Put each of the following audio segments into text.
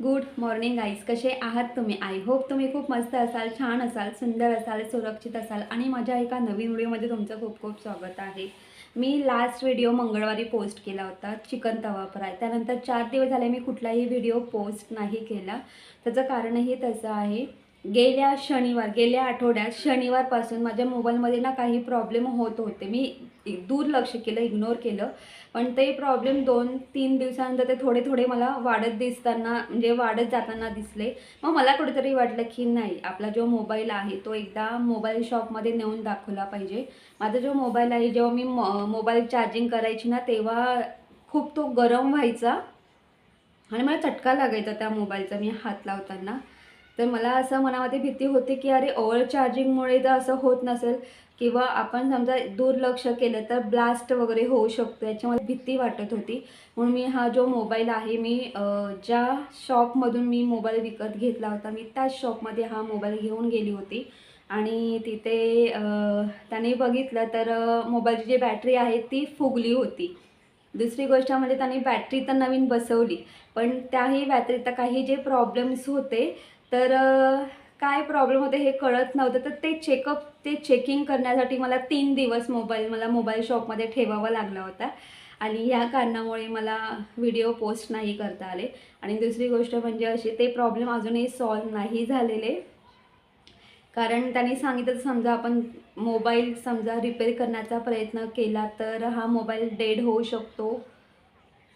Good morning eyes कसे आहात तुम्ही? आय होप तुम्ही खूप मस्त असाल छान असाल सुंदर असाल सुरक्षित असाल आणि माझ्या एका नवीन व्हिडिओमध्ये तुमचं खूप खूप स्वागत आहे. मी लास्ट व्हिडिओ मंगळवारी पोस्ट केला होता चिकन तवा फ्राय. त्यानंतर चार दिवस झाले मी कुठलाही व्हिडिओ पोस्ट नाही केला. त्याचं कारणही तसं आहे गेल्या शनिवार गेल्या आठवड्यात शनिवारपासून माझ्या मोबाईलमध्ये ना काही प्रॉब्लेम होत होते. मी दुर्लक्ष केलं इग्नोर केलं. पण ते प्रॉब्लेम दोन तीन दिवसानंतर ते थोडे थोडे मला वाढत दिसताना म्हणजे वाढत जाताना दिसले. मग मला कुठेतरी वाटलं की नाही आपला जो मोबाईल आहे तो एकदा मोबाईल शॉपमध्ये नेऊन दाखवला पाहिजे. माझा जो मोबाईल आहे जेव्हा मी मोबाईल चार्जिंग करायची ना तेव्हा खूप तो गरम व्हायचा. आणि मला चटका लागायचा त्या मोबाईलचा मी हात लावताना. तर मला असं मनामध्ये भीती होती की अरे ओव्हर चार्जिंगमुळे तर असं होत नसेल किंवा आपण समजा दुर्लक्ष केलं तर ब्लास्ट वगैरे होऊ शकतो याच्यामध्ये भीती वाटत होती. म्हणून मी हा जो मोबाईल आहे मी ज्या शॉपमधून मी मोबाईल विकत घेतला होता मी त्याच शॉपमध्ये हा मोबाईल घेऊन गेली होती. आणि तिथे त्याने बघितलं तर मोबाईलची जी बॅटरी आहे ती फुगली होती. दुसरी गोष्ट म्हणजे त्यांनी बॅटरी तर नवीन बसवली पण त्याही व्यतिरिक्त काही जे प्रॉब्लेम्स होते तर काय प्रॉब्लेम होते हे कळत नव्हतं. तर ते चेकअप ते चेकिंग करण्यासाठी मला तीन दिवस मोबाईल मला मोबाईल शॉपमध्ये ठेवावा लागला होता. आणि या कारणामुळे मला व्हिडिओ पोस्ट नाही करता आले. आणि दुसरी गोष्ट म्हणजे अशी ते प्रॉब्लेम अजूनही सॉल्व नाही झालेले. कारण त्यांनी सांगितलं समजा आपण मोबाईल समजा रिपेअर करण्याचा प्रयत्न केला तर हा मोबाईल डेड होऊ शकतो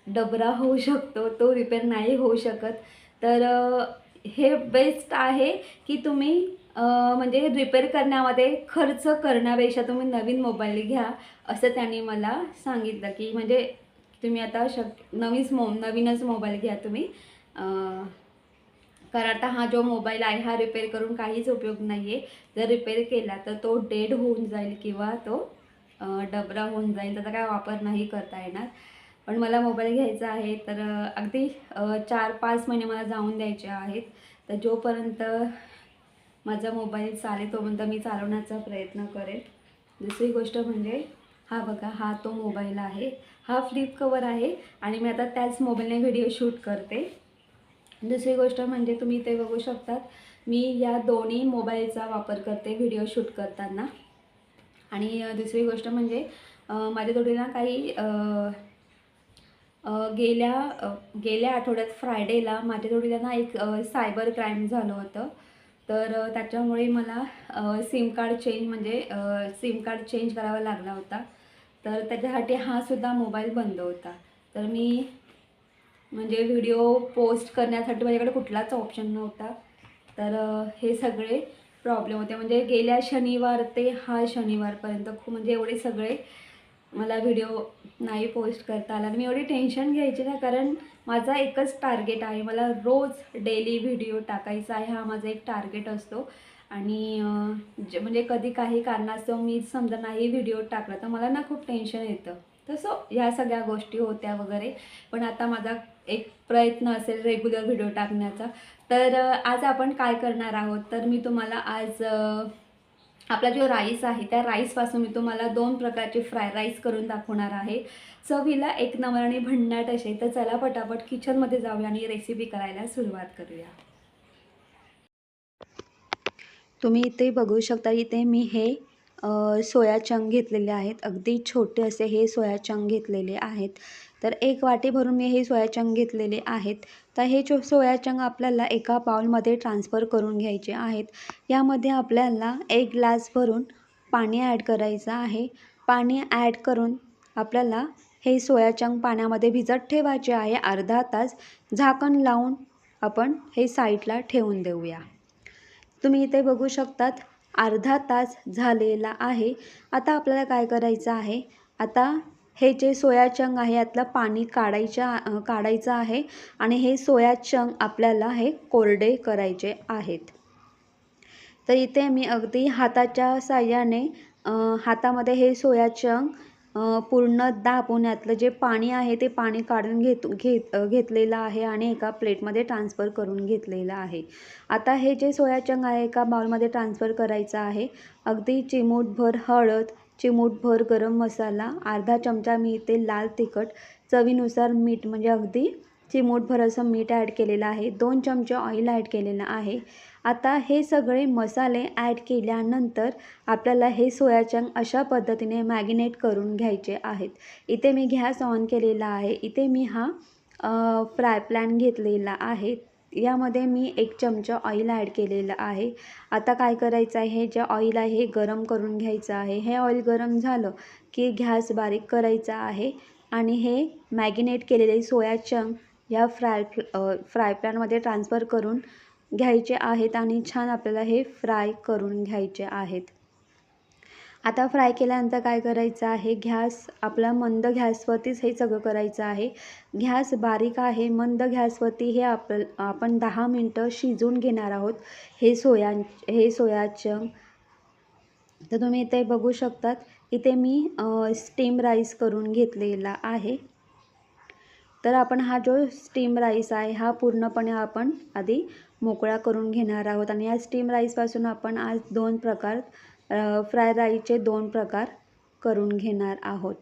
डबरा होऊ शकतो तो रिपेअर नाही होऊ शकत. तर हे बेस्ट आहे की तुम्ही म्हणजे रिपेअर करण्यामध्ये खर्च करण्यापेक्षा तुम्ही नवीन मोबाईल घ्या असं त्यांनी मला सांगितलं की म्हणजे तुम्ही आता शक नवीच मो नवीनच मोबाईल घ्या तुम्ही. कारण आता हा जो मोबाईल आहे हा रिपेअर करून काहीच उपयोग नाही आहे जर रिपेअर केला तर तो डेड होऊन जाईल किंवा तो डबरा होऊन जाईल. त्याचा काय वापर नाही करता येणार. पण मला मोबाईल घ्यायचा आहे तर अगदी चार पाच महिने मला जाऊन द्यायचे आहेत. तर जोपर्यंत माझा मोबाईल चालेल तोपर्यंत मी चालवण्याचा प्रयत्न करेल. दुसरी गोष्ट म्हणजे हा बघा हा तो मोबाईल आहे. हा फ्लिप कवर आहे आणि मी आता त्याच मोबाईलने व्हिडिओ शूट करते. दुसरी गोष्ट म्हणजे तुम्ही ते बघू शकतात मी या दोन्ही मोबाईलचा वापर करते व्हिडिओ शूट करताना. आणि दुसरी गोष्ट म्हणजे माझ्या जोडीला काही गेल्या गेल्या आठवड्यात फ्रायडेला माझ्या जोडीला ना एक सायबर क्राईम झालं होतं. तर त्याच्यामुळे मला सिम कार्ड चेंज म्हणजे सिम कार्ड चेंज करावा लागला होता. तर त्याच्यासाठी हा सुद्धा मोबाईल बंद होता. तर मी म्हणजे व्हिडिओ पोस्ट करण्यासाठी माझ्याकडे कुठलाच ऑप्शन नव्हता. तर हे सगळे प्रॉब्लेम होते. म्हणजे गेल्या शनिवार ते हा शनिवारपर्यंत खूप म्हणजे एवढे सगळे मला व्हिडिओ नाही पोस्ट करता आला आणि मी एवढी टेन्शन घ्यायची ना कारण माझा एकच टार्गेट आहे. मला रोज डेली व्हिडिओ टाकायचा आहे. हा माझा एक टार्गेट असतो. आणि जे म्हणजे कधी काही कारणास्तव मी समजा नाही व्हिडिओ टाकला तर मला ना खूप टेन्शन येतं. तसं ह्या सगळ्या गोष्टी होत्या वगैरे. पण आता माझा एक प्रयत्न असेल रेग्युलर व्हिडिओ टाकण्याचा. तर आज आपण काय करणार आहोत? तर मी तुम्हाला आज आपला जो राईस आहे त्या राईसपासून मी तुम्हाला दोन प्रकारचे फ्राय राईस करून दाखवणार आहे. चवीला एक नंबर आणि भन्नाट असे तर चला पटापट किचनमध्ये जाऊया आणि रेसिपी करायला सुरुवात करूया. तुम्ही इथे बघू शकता इथे मी हे सोया चंग घेतलेले आहेत. अगदी छोटे असे हे सोया चंग घेतलेले आहेत. तर एक वाटी भरून मी हे सोयाचंग घेतलेले आहेत. तर हे जो सोयाचंग आपल्याला एका बाउलमध्ये ट्रान्सफर करून घ्यायचे आहेत. यामध्ये आपल्याला एक ग्लास भरून पाणी ॲड करायचं आहे. पाणी ॲड करून आपल्याला हे सोयाचंग पाण्यामध्ये भिजत ठेवायचे आहे. अर्धा तास झाकण लावून आपण हे साईडला ठेवून देऊया. तुम्ही इथे बघू शकतात अर्धा तास झालेला आहे. आता आपल्याला काय करायचं आहे? आता हे जे सोया चंग आहे यातलं पाणी काढायच्या काढायचं आहे आणि हे सोयाचंग आपल्याला हे कोरडे करायचे आहेत. तर इथे मी अगदी हाताच्या साह्याने हातामध्ये हे सोया चंग पूर्ण दाबून यातलं जे पाणी आहे ते पाणी काढून घेत घेत घेतलेलं आहे आणि एका प्लेटमध्ये ट्रान्सफर करून घेतलेलं आहे. आता हे जे सोया चंग आहे एका बाउलमध्ये ट्रान्सफर करायचं आहे. अगदी चिमूटभर हळद चिमूटभर गरम मसाला अर्धा चमचा मी इथे लाल तिखट चवीनुसार मीठ म्हणजे अगदी चिमूटभर असं मीठ ॲड केलेलं आहे. दोन चमचे ऑइल ॲड केलेलं आहे. आता हे सगळे मसाले ॲड केल्यानंतर आपल्याला हे सोयाचंग अशा पद्धतीने मॅगिनेट करून घ्यायचे आहेत. इथे मी गॅस ऑन केलेला आहे. इथे मी हा फ्राय पॅन घेतलेला आहे. यामध्ये मी एक चमचा ऑइल ॲड केलेलं आहे. आता काय करायचं आहे? हे जे ऑइल आहे हे गरम करून घ्यायचं आहे. हे ऑइल गरम झालं की गॅस बारीक करायचा आहे आणि हे मॅगिनेट केलेले सोया चंक या फ्राय फ्राय पॅनमध्ये ट्रान्सफर करून घ्यायचे आहेत आणि छान आपल्याला हे फ्राय करून घ्यायचे आहेत. आता फ्राय केल्यानंतर काय करायचं आहे? घॅस आपला मंद घॅसवरतीच हे सगळं करायचं आहे. घॅस बारीक आहे मंद घॅसवरती हे आप आपण दहा मिनटं शिजून घेणार आहोत. हे सोया हे सोयाचं. तर तुम्ही इथे बघू शकतात इथे मी स्टीम राईस करून घेतलेला आहे. तर आपण हा जो स्टीम राईस आहे हा पूर्णपणे आपण आधी मोकळा करून घेणार आहोत. आणि या स्टीम राईसपासून आपण आज दोन प्रकार फ्राय राईसचे दोन प्रकार करून घेणार आहोत.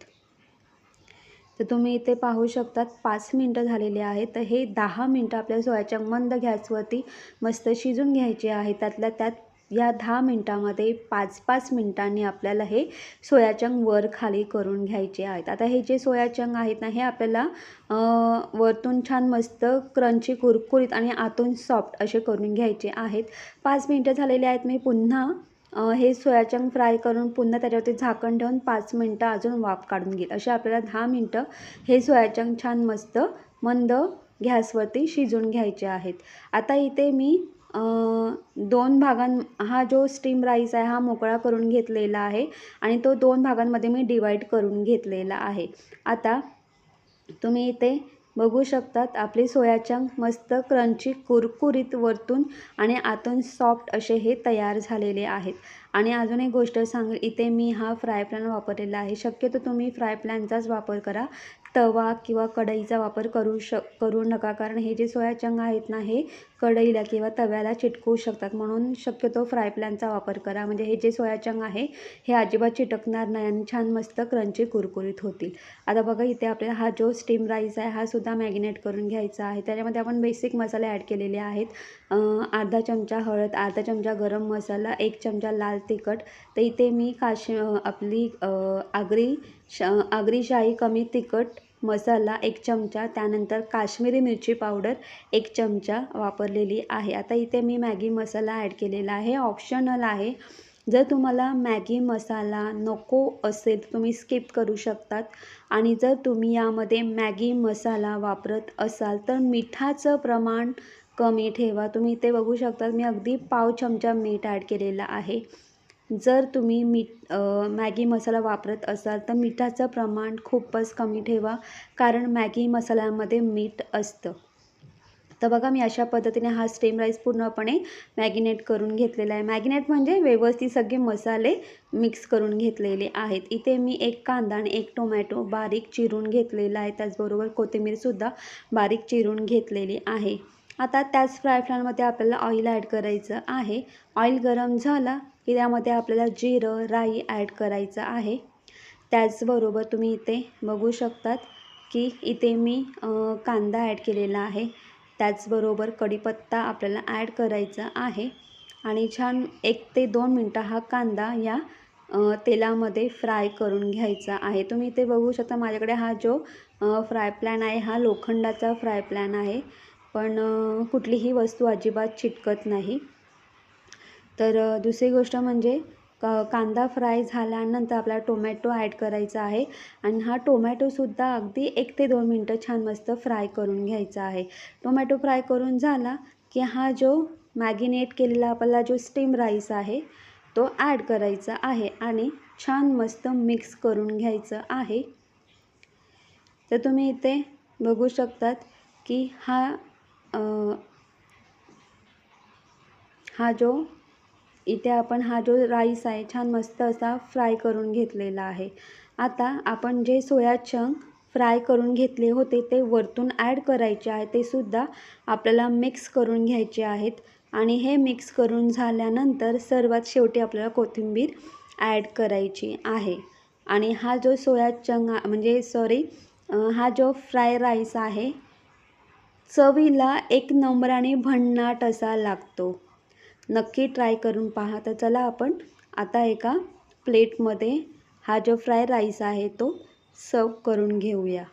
तर तुम्ही इथे पाहू शकतात पाच मिनटं झालेले आहेत. तर हे दहा मिनटं आपल्या सोयाच्या मंद गॅसवरती मस्त शिजून घ्यायचे आहे. त्यातल्या त्यात या दहा मिनटामध्ये पाच पाच मिनटांनी आपल्याला हे सोयाचंग वर खाली करून घ्यायचे आहेत. आता हे जे सोयाचंग आहेत ना हे आपल्याला वरतून छान मस्त क्रंची कुरकुरीत आणि आतून सॉफ्ट असे करून घ्यायचे आहेत. पाच मिनटं झालेले आहेत. मी पुन्हा हे सोयाचंग फ्राय करून पुन्हा त्याच्यावरती झाकण ठेवून पाच मिनटं अजून वाफ काढून घेईल. असे आपल्याला दहा मिनटं हे सोयाचंग छान मस्त मंद गॅसवरती शिजून घ्यायचे आहेत. आता इथे मी दोन भागां हा जो स्टीम राईस आहे हा मोकळा करून घेतलेला आहे आणि तो दोन भागांमध्ये मी डिवाईड करून घेतलेला आहे. आता तुम्ही इथे बघू शकतात. आपले सोयाचंक मस्त क्रंची कुरकुरीत वरतून आणि आतून सॉफ्ट असे हे तयार झालेले आहेत. आणि अजून एक गोष्ट सांग इथे मी हा फ्राय पॅन वापरलेला आहे. शक्यतो तुम्ही फ्राय पॅनचाच वापर करा. तवा किंवा कढईचा वापर करू श करू नका. कारण हे जे सोयाचंग आहेत ना हे कढईला किंवा तव्याला चिटकू शकतात. म्हणून शक्यतो फ्राय पॅनचा वापर करा. म्हणजे हे जे सोयाचंग आहे हे अजिबात चिटकणार नाही आणि छान मस्त क्रंची कुरकुरीत होतील. आता बघा इथे आपल्याला हा जो स्टीम राईस आहे हा सुद्धा मॅगिनेट करून घ्यायचा आहे. त्याच्यामध्ये आपण बेसिक मसाले ॲड केलेले आहेत. अर्धा चमचा हळद अर्धा चमचा गरम मसाला एक चमचा लाल तिखट. तर इथे मी काश आपली आगरी श आगरी शाही कमी तिखट मसाला एक चमचा त्यानंतर काश्मीरी मिरची पावडर एक चमचा वापरलेली आहे. आता इथे मी मॅगी मसाला ॲड केलेला आहे. ऑप्शनल आहे. जर तुम्हाला मॅगी मसाला नको असेल तर तुम्ही स्किप करू शकतात. आणि जर तुम्ही यामध्ये मॅगी मसाला वापरत असाल तर मिठाचं प्रमाण कमी ठेवा. तुम्ही इथे बघू शकता मी अगदी पाव चमचा मीठ ॲड केलेला आहे. जर तुम्ही मीठ मॅगी मसाला वापरत असाल तर मिठाचं प्रमाण खूपच कमी ठेवा कारण मॅगी मसाल्यामध्ये मीठ असतं. तर बघा मी अशा पद्धतीने हा स्टेम राईस पूर्णपणे मॅगिनेट करून घेतलेला आहे. मॅगिनेट म्हणजे व्यवस्थित सगळे मसाले मिक्स करून घेतलेले आहेत. इथे मी एक कांदा आणि एक टोमॅटो बारीक चिरून घेतलेला आहे. त्याचबरोबर कोथिंबीरसुद्धा बारीक चिरून घेतलेली आहे. आता त्याच फ्राय आपल्याला ऑइल ॲड करायचं आहे. ऑइल गरम झाला की त्यामध्ये आपल्याला जिरं राई ॲड करायचं आहे. त्याचबरोबर तुम्ही इथे बघू शकतात की इथे मी कांदा ॲड केलेला आहे. त्याचबरोबर कढीपत्ता आपल्याला ॲड करायचा आहे. आणि छान एक ते दोन मिनटं हा कांदा या तेलामध्ये फ्राय करून घ्यायचा आहे. तुम्ही इथे बघू शकता माझ्याकडे हा जो फ्राय प्लॅन आहे हा लोखंडाचा फ्राय प्लॅन आहे. पण कुठलीही वस्तू अजिबात चिटकत नाही. तर दुसरी गोष्ट म्हणजे क कांदा फ्राय झाल्यानंतर आपला टोमॅटो ॲड करायचा आहे आणि हा टोमॅटोसुद्धा अगदी एक ते दोन मिनटं छान मस्त फ्राय करून घ्यायचा आहे. टोमॅटो फ्राय करून झाला की हा जो मॅगिनेट केलेला आपला जो स्टीम राईस आहे तो ॲड करायचा आहे आणि छान मस्त मिक्स करून घ्यायचं आहे. तर तुम्ही इथे बघू शकतात की हा हा जो इथे आपण हा जो राईस आहे छान मस्त असा फ्राय करून घेतलेला आहे. आता आपण जे सोया चंक फ्राय करून घेतले होते ते वरतून ॲड करायचे आहे ते सुद्धा आपल्याला मिक्स करून घ्यायचे आहेत. आणि हे मिक्स करून झाल्यानंतर सर्वात शेवटी आपल्याला कोथिंबीर ॲड करायची आहे. आणि हा जो सोया चंग म्हणजे सॉरी हा जो फ्राय राईस आहे चवीला एक नंबराने भन्नाट असा लागतो. नक्की ट्राय करून पहा. तर चला आपण आता एका प्लेटमध्ये हा जो फ्राय राईस आहे तो सर्व करून घेऊया.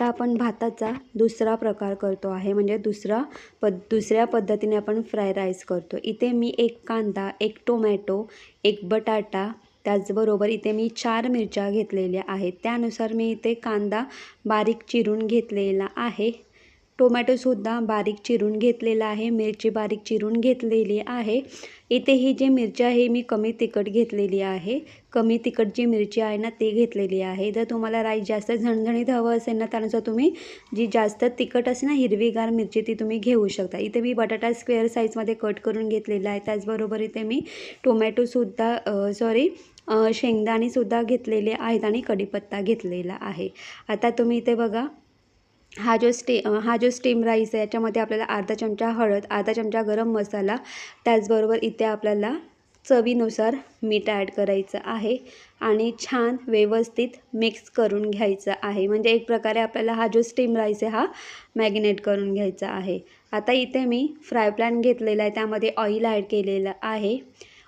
आता आपण भाताचा दुसरा प्रकार करतो आहे. म्हणजे दुसरा पद दुसऱ्या पद्धतीने आपण फ्राय राईस करतो. इथे मी एक कांदा एक टोमॅटो एक बटाटा त्याचबरोबर इथे मी चार मिरच्या घेतलेल्या आहेत. त्यानुसार मी इथे कांदा बारीक चिरून घेतलेला आहे. टोमॅटोसुद्धा बारीक चिरून घेतलेला आहे. मिरची बारीक चिरून घेतलेली आहे. इथे ही जी मिरची आहे मी कमी तिखट घेतलेली आहे. कमी तिखट जी मिरची आहे ना ती घेतलेली आहे. जर तुम्हाला राईस जास्त झणझणीत हवं असेल ना त्यानुसार तुम्ही जी जास्त तिखट असेल ना हिरवीगार मिरची ती तुम्ही घेऊ शकता. इथे मी बटाटा स्क्वेअर साईजमध्ये कट करून घेतलेला आहे. त्याचबरोबर इथे मी टोमॅटोसुद्धा सॉरी शेंगदाणेसुद्धा घेतलेले आहेत आणि कढीपत्ता घेतलेला आहे. आता तुम्ही इथे बघा हा जो स्टे हा जो स्टीम राईस आहे याच्यामध्ये आपल्याला अर्धा चमचा हळद अर्धा चमचा गरम मसाला त्याचबरोबर इथे आपल्याला चवीनुसार मीठ ॲड करायचं आहे आणि छान व्यवस्थित मिक्स करून घ्यायचं आहे. म्हणजे एक प्रकारे आपल्याला हा जो स्टीम राईस आहे हा मॅगिनेट करून घ्यायचा आहे. आता इथे मी फ्राय पॅन घेतलेला आहे. त्यामध्ये ऑइल ॲड केलेलं आहे.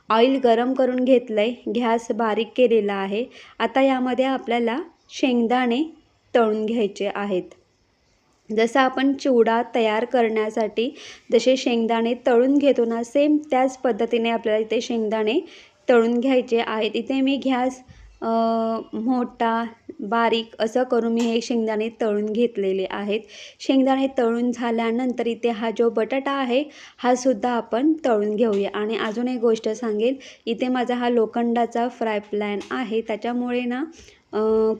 ऑइल गरम करून घेतलं आहे गॅस बारीक केलेला आहे. आता यामध्ये आपल्याला शेंगदाणे तळून घ्यायचे आहेत. जसं आपण चिवडा तयार करण्यासाठी जसे शेंगदाणे तळून घेतो ना सेम त्याच पद्धतीने आपल्याला इथे शेंगदाणे तळून घ्यायचे आहेत. इथे मी घ्यास मोठा बारीक असं करून मी हे शेंगदाणे तळून घेतलेले आहेत. शेंगदाणे तळून झाल्यानंतर इथे हा जो बटाटा आहे हा सुद्धा आपण तळून घेऊया. आणि अजून एक गोष्ट सांगेल इथे माझा हा लोखंडाचा फ्राय प्लॅन आहे. त्याच्यामुळे ना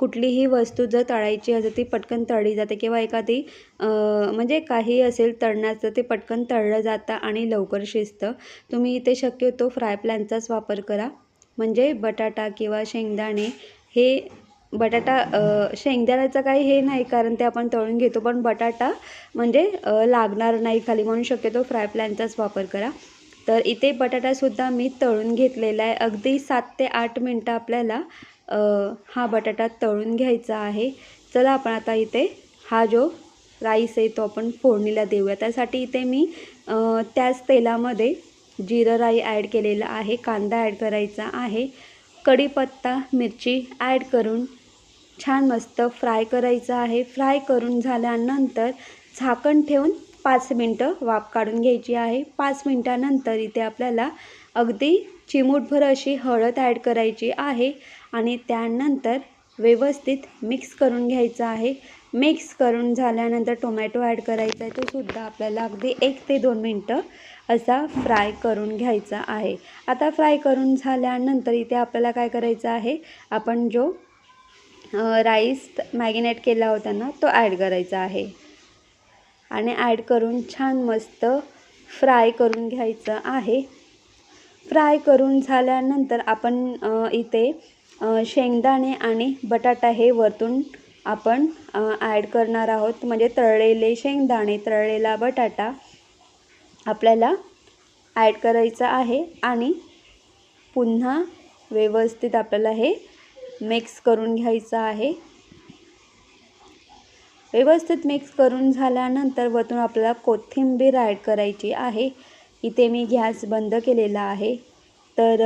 कुठलीही वस्तू जर तळायची असेल ती पटकन तळली जाते किंवा एखादी म्हणजे काही असेल तळण्याचं ते पटकन तळलं जातं आणि लवकर शिजतं. तुम्ही इथे शक्यतो फ्राय प्लॅनचाच वापर करा. म्हणजे बटाटा किंवा शेंगदाणे हे बटाटा शेंगदाण्याचं काही हे नाही कारण ते आपण तळून घेतो पण बटाटा म्हणजे लागणार नाही खाली म्हणून शक्यतो फ्राय प्लॅनचाच वापर करा. तर इथे बटाटासुद्धा मी तळून घेतलेला आहे. अगदी सात ते आठ मिनटं आपल्याला हा बटाटा तळून घ्यायचा आहे. चला आपण आता इथे हा जो राईस आहे तो आपण फोडणीला देऊया. त्यासाठी इथे मी त्याच तेलामध्ये जिरं राई ॲड केलेलं आहे. कांदा ॲड करायचा आहे. कढीपत्ता मिरची ॲड करून छान मस्त फ्राय करायचं आहे. फ्राय करून झाल्यानंतर झाकण ठेवून पाच मिनटं वाफ काढून घ्यायची आहे. पाच मिनटानंतर इथे आपल्याला अगदी चिमूटभर अशी हळद ॲड करायची आहे. आणि त्यानंतर व्यवस्थित मिक्स करून घ्यायचं आहे. मिक्स करून झाल्यानंतर टोमॅटो ॲड करायचा आहे. तोसुद्धा आपल्याला अगदी एक ते दोन मिनटं असा फ्राय करून घ्यायचा आहे. आता फ्राय करून झाल्यानंतर इथे आपल्याला काय करायचं आहे? आपण जो राईस मॅगिनेट केला होता ना तो ॲड करायचा आहे. आणि ॲड करून छान मस्त फ्राय करून घ्यायचं आहे. फ्राय करून झाल्यानंतर आपण इथे शेंगदाणे आणि बटाटा हे वरतून आपण ॲड करणार आहोत. म्हणजे तळलेले शेंगदाणे तळलेला बटाटा आपल्याला ॲड करायचा आहे आणि पुन्हा व्यवस्थित आपल्याला हे मिक्स करून घ्यायचं आहे. व्यवस्थित मिक्स करून झाल्यानंतर वरतून आपल्याला कोथिंबीर ॲड करायची आहे. इथे मी गॅस बंद केलेला आहे. तर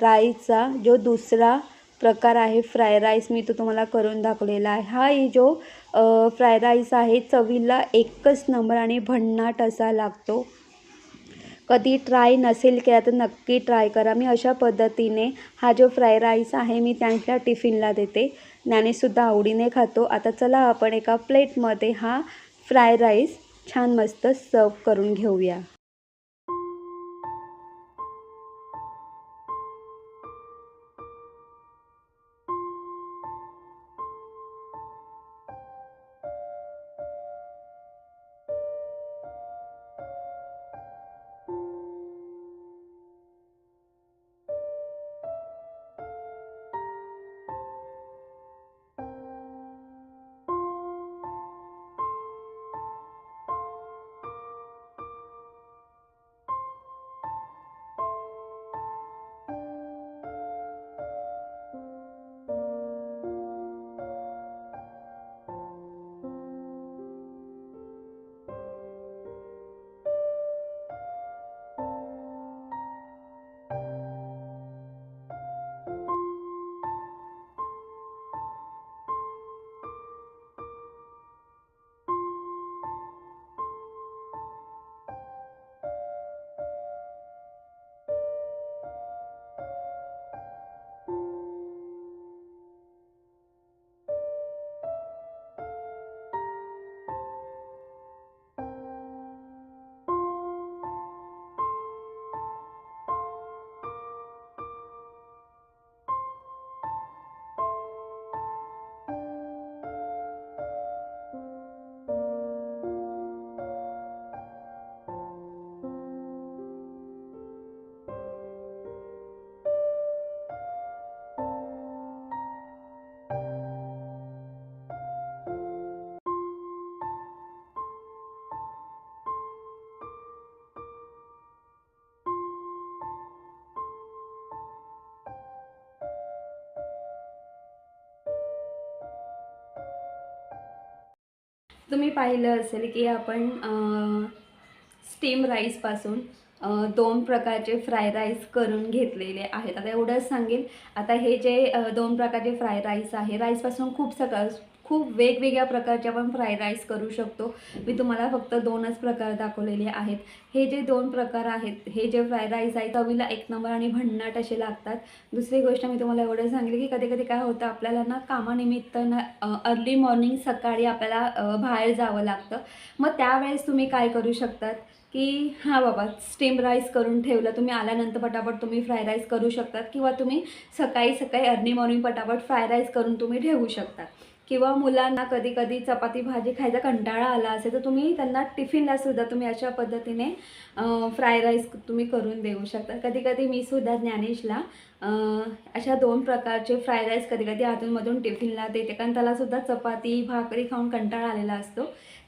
राईचा जो दुसरा प्रकार आहे. फ्राय राईस मी तो तुम्हाला करून दाखवलेला आहे. हा ही जो फ्राय राईस आहे चवीला एकच नंबर आणि भन्नाट असा लागतो. कधी ट्राय नसेल केला तर नक्की ट्राय करा. मी अशा पद्धतीने हा जो फ्राय राईस आहे मी त्यांच्या टिफिनला देते. ज्ञानेसुद्धा आवडीने खातो. आता चला आपण एका प्लेटमध्ये हा फ्राय राईस छान मस्त सर्व करून घेऊया. तुम्ही पाहिलं असेल की आपण स्टीम राईसपासून दोन प्रकारचे फ्राय राईस करून घेतलेले आहेत. आता एवढंच सांगेल आता हे जे दोन प्रकारचे फ्राय राईस आहे राईसपासून खूप सकाळ खूप वेगवेगळ्या प्रकारचे आपण फ्राईड राईस करू शकतो. मी तुम्हाला फक्त दोनच प्रकार दाखवलेले आहेत. हे जे दोन प्रकार आहेत हे जे फ्राईड राईस आहे तवीला एक नंबर आणि भन्नाट असे लागतात. दुसरी गोष्ट मी तुम्हाला एवढं सांगली की कधी कधी काय होतं आपल्याला ना कामानिमित्त ना अर्ली मॉर्निंग सकाळी आपल्याला बाहेर जावं लागतं. मग त्यावेळेस तुम्ही काय करू शकतात की हां बाबा स्टीम राईस करून ठेवलं तुम्ही आल्यानंतर पटापट तुम्ही फ्राय राईस करू शकतात. किंवा तुम्ही सकाळी सकाळी अर्ली मॉर्निंग पटापट फ्राय राईस करून तुम्ही ठेवू शकता किंवा मुलांना कधी कधी चपाती भाजी खायचा कंटाळा आला असेल तर तुम्ही त्यांना टिफिनला सुद्धा तुम्ही अशा पद्धतीने फ्राय राईस तुम्ही करून देऊ शकता. कधी कधी मी सुद्धा ज्ञानेशला अशा दोन प्रकारचे फ्राय राईस कधी कधी आतूनमधून टिफिनला देते कारण त्याला सुद्धा चपाती भाकरी खाऊन कंटाळा आलेला असतो.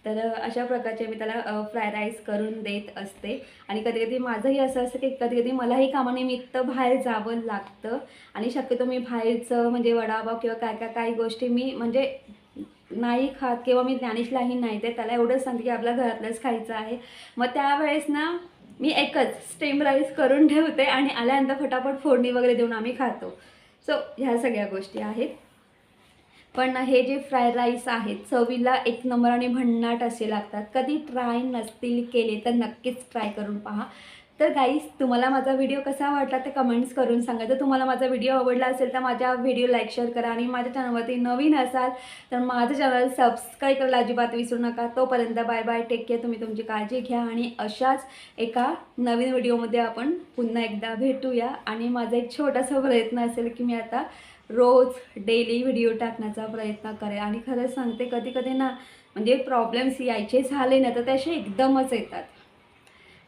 तर अशा प्रकारचे मी त्याला फ्राय राईस करून देत असते. आणि कधी कधी माझंही असं असतं की कधी कधी मलाही कामानिमित्त बाहेर जावं लागतं. आणि शक्यतो मी बाहेरचं म्हणजे वडापाव किंवा काय काय काही गोष्टी मी म्हणजे नाही खात किंवा मी ज्ञानेशलाही नाही ते त्याला एवढंच सांगते की आपल्या घरातलंच खायचं आहे. मग त्यावेळेस ना मी एकच स्टेम राईस करून ठेवते आणि आल्यानंतर फटाफट फोडणी वगैरे देऊन आम्ही खातो. सो ह्या सगळ्या गोष्टी आहेत. पण हे जे फ्राय राईस आहेत चवीला एक नंबर आणि भन्नाट असे लागतात. कधी ट्राय नसतील केले तर नक्कीच ट्राय करून पहा. तर गाईस तुम्हाला माझा व्हिडिओ कसा वाटला ते कमेंट्स करून सांगा. जर तुम्हाला माझा व्हिडिओ आवडला असेल तर माझ्या व्हिडिओ लाईक शेअर करा आणि माझ्या चॅनलवरती नवीन असाल तर माझं चॅनल सबस्क्राईब करायला अजिबात विसरू नका. तोपर्यंत बाय बाय टेक केअर तुम्ही तुमची काळजी घ्या आणि अशाच एका नवीन व्हिडिओमध्ये आपण पुन्हा एकदा भेटूया. आणि माझा एक छोटासा प्रयत्न असेल की मी आता रोज डेली व्हिडिओ टाकण्याचा प्रयत्न करेल. आणि खरंच सांगते कधी कधी ना म्हणजे प्रॉब्लेम्स यायचे झाले ना तर तसे एकदमच येतात.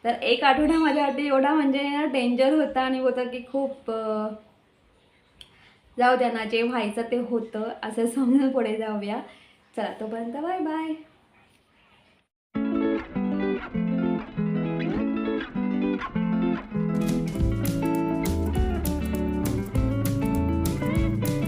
तर एक आठवडा माझ्यासाठी एवढा म्हणजे डेंजर होता आणि होतं की खूप जाऊ द्या ना जे व्हायचं ते होतं. असं समजून पुढे जाऊया. चला तोपर्यंत बाय बाय